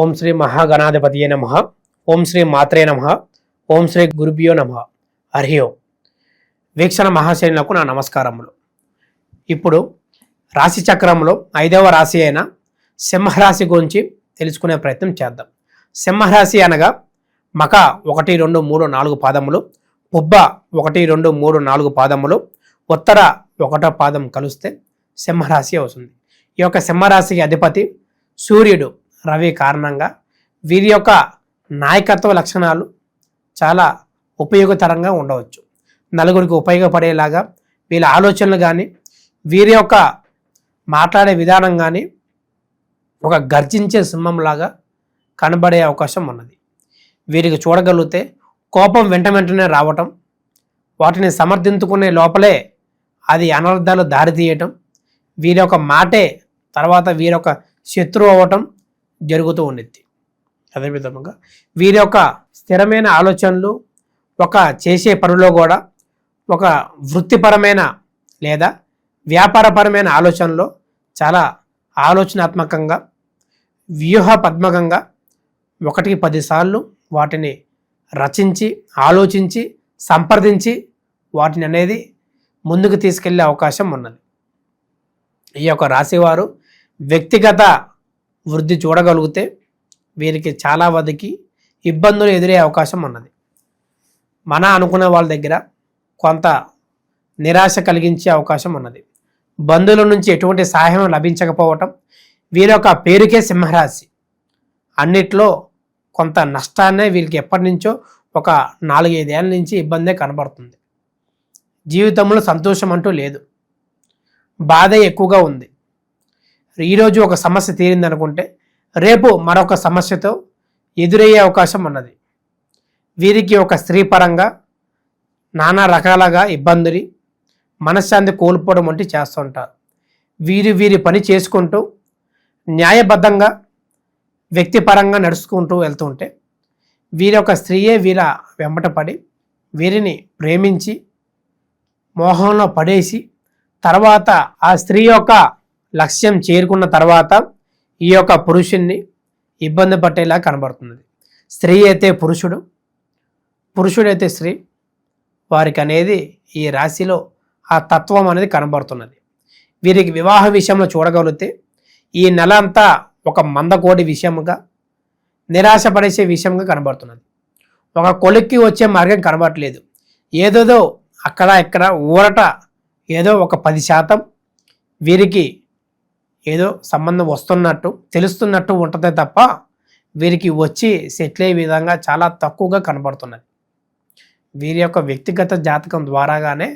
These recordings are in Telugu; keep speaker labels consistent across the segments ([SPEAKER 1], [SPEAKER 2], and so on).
[SPEAKER 1] ఓం శ్రీ మహాగణాధిపతియే నమ. ఓం శ్రీ మాత్రే నమ. ఓం శ్రీ గురుభ్యో నమ. హరి ఓం. వీక్షణ మహాశైలకు నా నమస్కారములు. ఇప్పుడు రాశి చక్రంలో ఐదవ రాశి అయిన సింహరాశి గురించి తెలుసుకునే ప్రయత్నం చేద్దాం. సింహరాశి అనగా మక ఒకటి రెండు మూడు నాలుగు పాదములు పుబ్బ ఒకటి రెండు మూడు నాలుగు పాదములు ఉత్తర ఒకటో పాదం కలిస్తే సింహరాశి అవుతుంది. ఈ యొక్క సింహరాశికి అధిపతి సూర్యుడు. రవి కారణంగా వీరి యొక్క నాయకత్వ లక్షణాలు చాలా ఉపయోగకరంగా ఉండవచ్చు. నలుగురికి ఉపయోగపడేలాగా వీళ్ళ ఆలోచనలు కానీ వీరి యొక్క మాట్లాడే విధానం కానీ ఒక గర్జించే సింహంలాగా కనబడే అవకాశం ఉన్నది. వీరికి చూడగలిగితే కోపం వెంట వెంటనే రావటం వాటిని సమర్థించుకునే లోపలే అది అనర్థాలు దారితీయటం వీరి యొక్క మాటే తర్వాత వీరొక శత్రువు అవ్వటం జరుగుతూ ఉండిద్ది. అదేవిధంగా వీరి యొక్క స్థిరమైన ఆలోచనలు ఒక చేసే పనిలో కూడా ఒక వృత్తిపరమైన లేదా వ్యాపారపరమైన ఆలోచనలో చాలా ఆలోచనాత్మకంగా వ్యూహపద్మకంగా ఒకటికి పదిసార్లు వాటిని రచించి ఆలోచించి సంప్రదించి వాటిని అనేది ముందుకు తీసుకెళ్ళే అవకాశం ఉన్నది. ఈ యొక్క రాశివారు వ్యక్తిగత వృద్ధి చూడగలిగితే వీరికి చాలా వదికి ఇబ్బందులు ఎదురే అవకాశం ఉన్నది. మన అనుకునే వాళ్ళ దగ్గర కొంత నిరాశ కలిగించే అవకాశం ఉన్నది. బంధువుల నుంచి ఎటువంటి సహాయం లభించకపోవటం వీరొక యొక్క పేరుకే సింహరాశి. అన్నిట్లో కొంత నష్టాన్నే వీరికి ఎప్పటి నుంచో ఒక నాలుగైదేళ్ళ నుంచి ఇబ్బందే కనబడుతుంది. జీవితంలో సంతోషం అంటూ లేదు. బాధ ఎక్కువగా ఉంది. ఈరోజు ఒక సమస్య తీరిందనుకుంటే రేపు మరొక సమస్యతో ఎదురయ్యే అవకాశం ఉన్నది. వీరికి ఒక స్త్రీ పరంగా నానా రకాలుగా ఇబ్బందులు మనశ్శాంతి కోల్పోవడం వంటి చేస్తుంటారు వీరి వీరి పని చేసుకుంటూ న్యాయబద్ధంగా వ్యక్తిపరంగా నడుచుకుంటూ వెళ్తుంటే వీరి ఒక స్త్రీయే వీర వెంబట పడి వీరిని ప్రేమించి మోహంలో పడేసి తర్వాత ఆ స్త్రీ యొక్క లక్ష్యం చేరుకున్న తర్వాత ఈ యొక్క పురుషుణ్ణి ఇబ్బంది పట్టేలా కనబడుతుంది స్త్రీ అయితే పురుషుడు పురుషుడైతే స్త్రీ. వారికి అనేది ఈ రాశిలో ఆ తత్వం అనేది కనబడుతున్నది. వీరికి వివాహ విషయంలో చూడగలిగితే ఈ నెల అంతా ఒక మందకోటి విషయంగా నిరాశపడేసే విషయంగా కనబడుతున్నది. ఒక కొలిక్కి వచ్చే మార్గం కనబడట్లేదు. ఏదేదో అక్కడ ఇక్కడ ఊరట ఏదో ఒక పది శాతం వీరికి ఏదో సంబంధం వస్తున్నట్టు తెలుస్తున్నట్టు ఉంటుందే తప్ప వీరికి వచ్చి సెటిల్ అయ్యే విధంగా చాలా తక్కువగా కనబడుతున్నది. వీరి యొక్క వ్యక్తిగత జాతకం ద్వారాగానే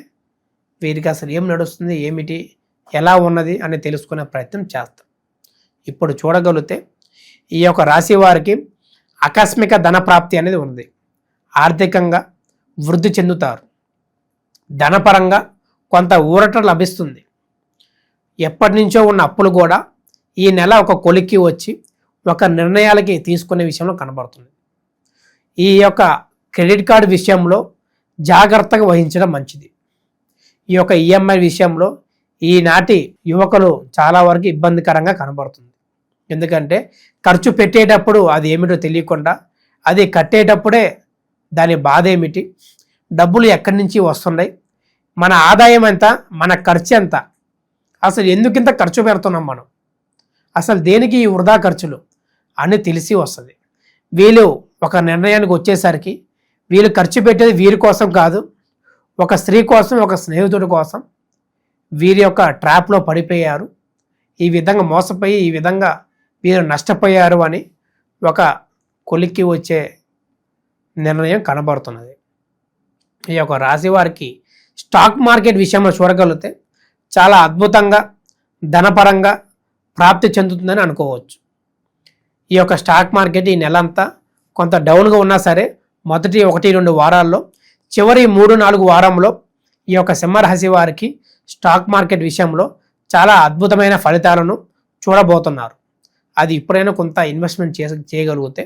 [SPEAKER 1] వీరికి అసలు ఏం నడుస్తుంది ఏమిటి ఎలా ఉన్నది అని తెలుసుకునే ప్రయత్నం చేస్తాం. ఇప్పుడు చూడగలిగితే ఈ యొక్క రాశి వారికి ఆకస్మిక ధన ప్రాప్తి అనేది ఉంది ఆర్థికంగా వృద్ధి చెందుతారు. ధనపరంగా కొంత ఊరట లభిస్తుంది. ఎప్పటి నుంచో ఉన్న అప్పులు కూడా ఈ నెల ఒక కొలిక్కి వచ్చి ఒక నిర్ణయాలకి తీసుకునే విషయంలో కనబడుతుంది. ఈ యొక్క క్రెడిట్ కార్డు విషయంలో జాగ్రత్తగా వహించడం మంచిది. ఈ యొక్క ఈఎంఐ విషయంలో ఈనాటి యువకులు చాలా వరకు ఇబ్బందికరంగా కనబడుతుంది. ఎందుకంటే ఖర్చు పెట్టేటప్పుడు అది ఏమిటో తెలియకుండా అది కట్టేటప్పుడే దాని బాధ ఏమిటి? డబ్బులు ఎక్కడి నుంచి వస్తున్నాయి? మన ఆదాయం ఎంత? మన ఖర్చు ఎంత? అసలు ఎందుకింత ఖర్చు పెడుతున్నాం మనం? అసలు దేనికి ఈ వృధా ఖర్చులు? అని తెలిసి వస్తుంది. వీళ్ళు ఒక నిర్ణయానికి వచ్చేసరికి వీళ్ళు ఖర్చు పెట్టేది వీరి కోసం కాదు ఒక స్త్రీ కోసం ఒక స్నేహితుడి కోసం వీరి యొక్క ట్రాప్లో పడిపోయారు. ఈ విధంగా మోసపోయి ఈ విధంగా వీరు నష్టపోయారు అని ఒక కొలిక్కి వచ్చే నిర్ణయం కనబడుతున్నది. ఈ యొక్క రాశి వారికి స్టాక్ మార్కెట్ విషయంలో చూడగలిగితే చాలా అద్భుతంగా ధనపరంగా ప్రాప్తి చెందుతుందని అనుకోవచ్చు. ఈ యొక్క స్టాక్ మార్కెట్ ఈ నెలంతా కొంత డౌన్గా ఉన్నా సరే మొదటి ఒకటి రెండు వారాల్లో చివరి మూడు నాలుగు వారంలో ఈ యొక్క సింహరాశి వారికి స్టాక్ మార్కెట్ విషయంలో చాలా అద్భుతమైన ఫలితాలను చూడబోతున్నారు. అది ఇప్పుడైనా కొంత ఇన్వెస్ట్మెంట్ చే చేయగలిగితే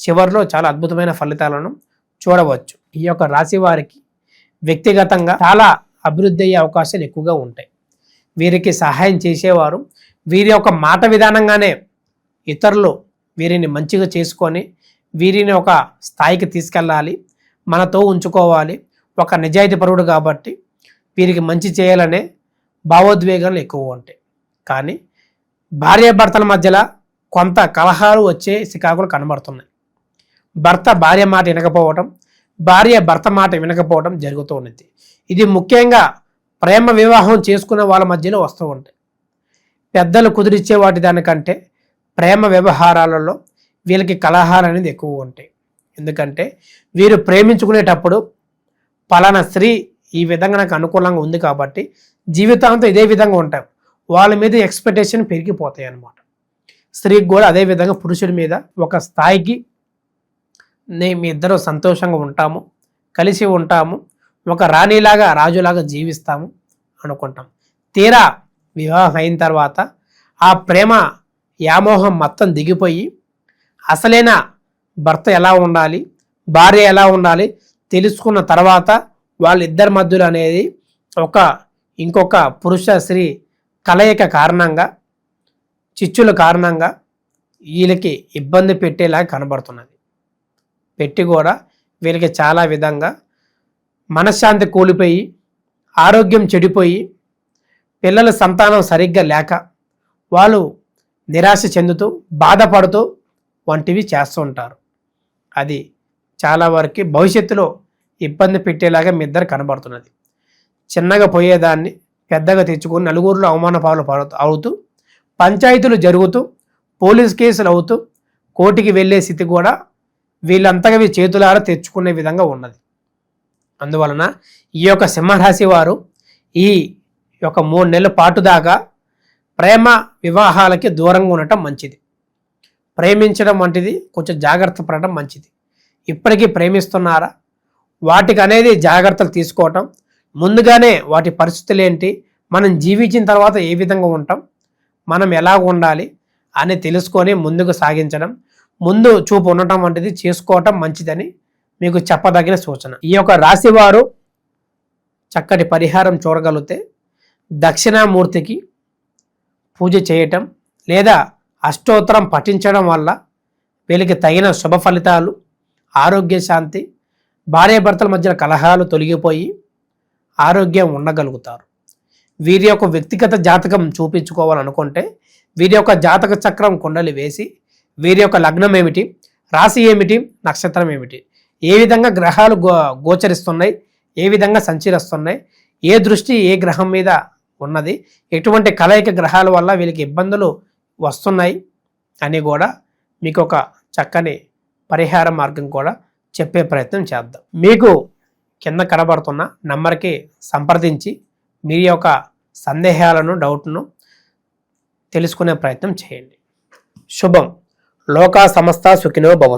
[SPEAKER 1] చివరిలో చాలా అద్భుతమైన ఫలితాలను చూడవచ్చు. ఈ యొక్క రాశి వారికి వ్యక్తిగతంగా చాలా అభివృద్ధి అయ్యే అవకాశాలు ఎక్కువగా ఉంటాయి. వీరికి సహాయం చేసేవారు. వీరి యొక్క మాట విధానంగానే ఇతరులు వీరిని మంచిగా చేసుకొని వీరిని ఒక స్థాయికి తీసుకెళ్ళాలి. మనతో ఉంచుకోవాలి. ఒక నిజాయితీ పరుడు కాబట్టి వీరికి మంచి చేయాలనే భావోద్వేగాలు ఎక్కువ ఉంటాయి. కానీ భార్యాభర్తల మధ్యలో కొంత కలహాలు వచ్చే సికాకులు కనబడుతున్నాయి. భర్త భార్య మాట వినకపోవటం భార్య భర్త మాట వినకపోవడం జరుగుతూ ఉన్నది. ఇది ముఖ్యంగా ప్రేమ వివాహం చేసుకున్న వాళ్ళ మధ్యలో వస్తూ ఉంటాయి. పెద్దలు కుదిరిచ్చే వాటి దానికంటే ప్రేమ వ్యవహారాలలో వీళ్ళకి కలహాలు అనేది ఎక్కువ ఉంటాయి. ఎందుకంటే వీరు ప్రేమించుకునేటప్పుడు పలానా స్త్రీ ఈ విధంగా నాకు అనుకూలంగా ఉంది కాబట్టి జీవితాంతం ఇదే విధంగా ఉంటాం. వాళ్ళ మీద ఎక్స్పెక్టేషన్ పెరిగిపోతాయి అన్నమాట. స్త్రీకి కూడా అదే విధంగా పురుషుడి మీద ఒక స్థాయికి నే మీ ఇద్దరు సంతోషంగా ఉంటాము కలిసి ఉంటాము ఒక రాణిలాగా రాజులాగా జీవిస్తాము అనుకుంటాం. తీరా వివాహం అయిన తర్వాత ఆ ప్రేమ వ్యామోహం మొత్తం దిగిపోయి అసలైన భర్త ఎలా ఉండాలి భార్య ఎలా ఉండాలి తెలుసుకున్న తర్వాత వాళ్ళిద్దరి మధ్యలో అనేది ఒక ఇంకొక పురుష స్త్రీ కలయిక కారణంగా చిచ్చుల కారణంగా వీళ్ళకి ఇబ్బంది పెట్టేలా కనబడుతున్నది. పెట్టి కూడా వీళ్ళకి చాలా విధంగా మనశ్శాంతి కోల్పోయి ఆరోగ్యం చెడిపోయి పిల్లల సంతానం సరిగ్గా లేక వాళ్ళు నిరాశ చెందుతూ బాధపడుతూ వంటివి చేస్తూ ఉంటారు. అది చాలా వరకు భవిష్యత్తులో ఇబ్బంది పెట్టేలాగా మీ ఇద్దరు కనబడుతున్నది. చిన్నగా పోయేదాన్ని పెద్దగా తెచ్చుకొని నలుగురిలో అవమాన పాలు అవుతూ పంచాయతీలు జరుగుతూ పోలీస్ కేసులు అవుతూ కోర్టుకి వెళ్ళే స్థితి కూడా వీళ్ళంతగా చేతులారా తెచ్చుకునే విధంగా ఉన్నది. అందువలన ఈ యొక్క సింహరాశి వారు ఈ యొక్క మూడు నెలల పాటు దాకా ప్రేమ వివాహాలకి దూరంగా ఉండటం మంచిది. ప్రేమించడం వంటిది కొంచెం జాగ్రత్త పడటం మంచిది. ఇప్పటికీ ప్రేమిస్తున్నారా? వాటికి అనేది జాగ్రత్తలు తీసుకోవటం. ముందుగానే వాటి పరిస్థితులు ఏంటి? మనం జీవించిన తర్వాత ఏ విధంగా ఉంటాం? మనం ఎలా ఉండాలి? అని తెలుసుకొని ముందుకు సాగించడం. ముందు చూపు ఉండటం వంటిది చేసుకోవటం మంచిదని మీకు చెప్పదగిన సూచన. ఈ యొక్క రాశి వారు చక్కటి పరిహారం చూడగలిగితే దక్షిణామూర్తికి పూజ చేయటం లేదా అష్టోత్తరం పఠించడం వల్ల వీళ్ళకి తగిన శుభ ఫలితాలు ఆరోగ్య శాంతి భార్యాభర్తల మధ్య కలహాలు తొలగిపోయి ఆరోగ్యం ఉండగలుగుతారు. వీరి యొక్క వ్యక్తిగత జాతకం చూపించుకోవాలనుకుంటే వీరి యొక్క జాతక చక్రం కొండలు వేసి వీరి యొక్క లగ్నం ఏమిటి రాశి ఏమిటి నక్షత్రం ఏమిటి ఏ విధంగా గ్రహాలు గో గోచరిస్తున్నాయి ఏ విధంగా సంచరిస్తున్నాయి ఏ దృష్టి ఏ గ్రహం మీద ఉన్నది ఎటువంటి కలయిక గ్రహాల వల్ల వీళ్ళకి ఇబ్బందులు వస్తున్నాయి అని కూడా మీకు ఒక చక్కని పరిహార మార్గం కూడా చెప్పే ప్రయత్నం చేద్దాం. మీకు కింద కనబడుతున్న నెంబర్కి సంప్రదించి మీ యొక్క సందేహాలను డౌట్ను తెలుసుకునే ప్రయత్నం చేయండి. శుభం. లోకా సమస్త సుఖినో భవంతు.